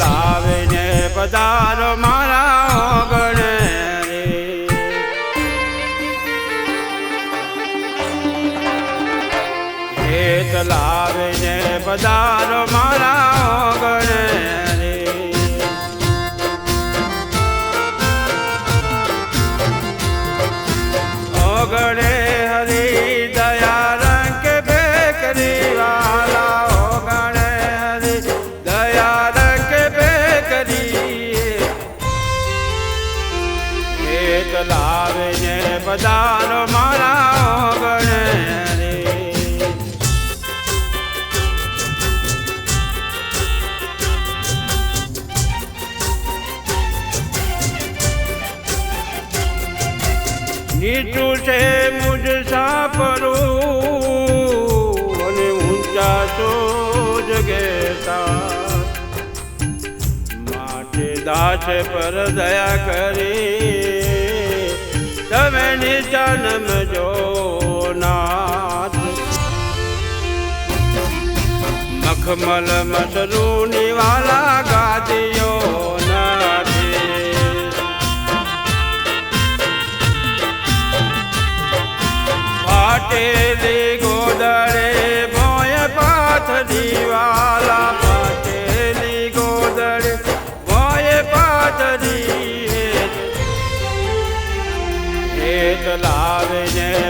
લાવીને પધારો મારા ગણે રે. હેત લાવીને પધારો મારા એક લાવીને પધારો મારા ગણે નીચું છે મુજ સાપરું અને ઊંચા તો જગેતા માટે દાસ પર દયા કરી તમે જન્મ જો નાથ. મખમલ મસરૂની વાલા ગાદીઓ પાટેલી ગોદરે ભોય પાથ દીવાલા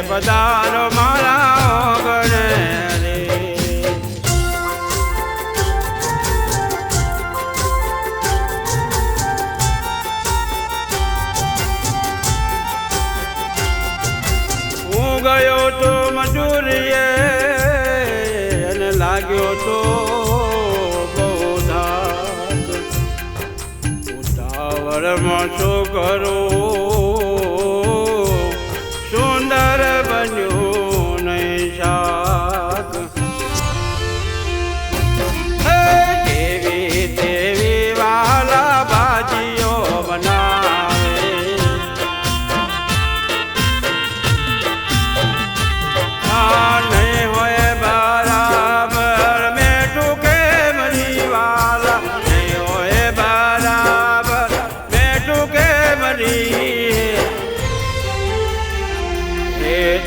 પધારો મારા ગણે હું તો મજૂરીએ લાગ્યો તો બહુ ઉતાવળમાં શું કરું?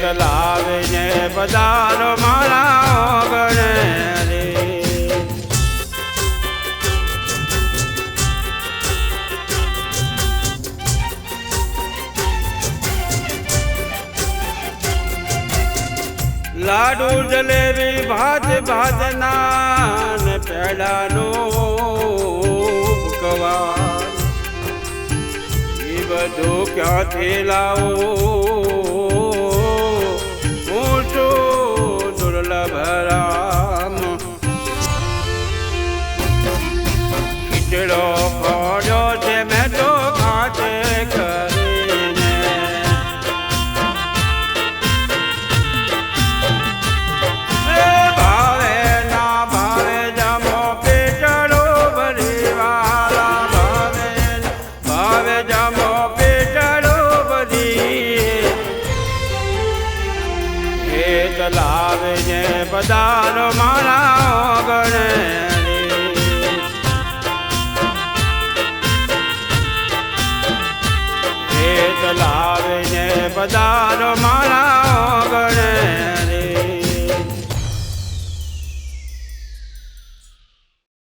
લાવીને પધારો મારા ગણે લાડુ જલેબી, ભાત ભાત નાન, પેડાનો કવા એ બધું ક્યાંથી લાવું? છું પધારો મારા ગણે લાવીને પધારો મારા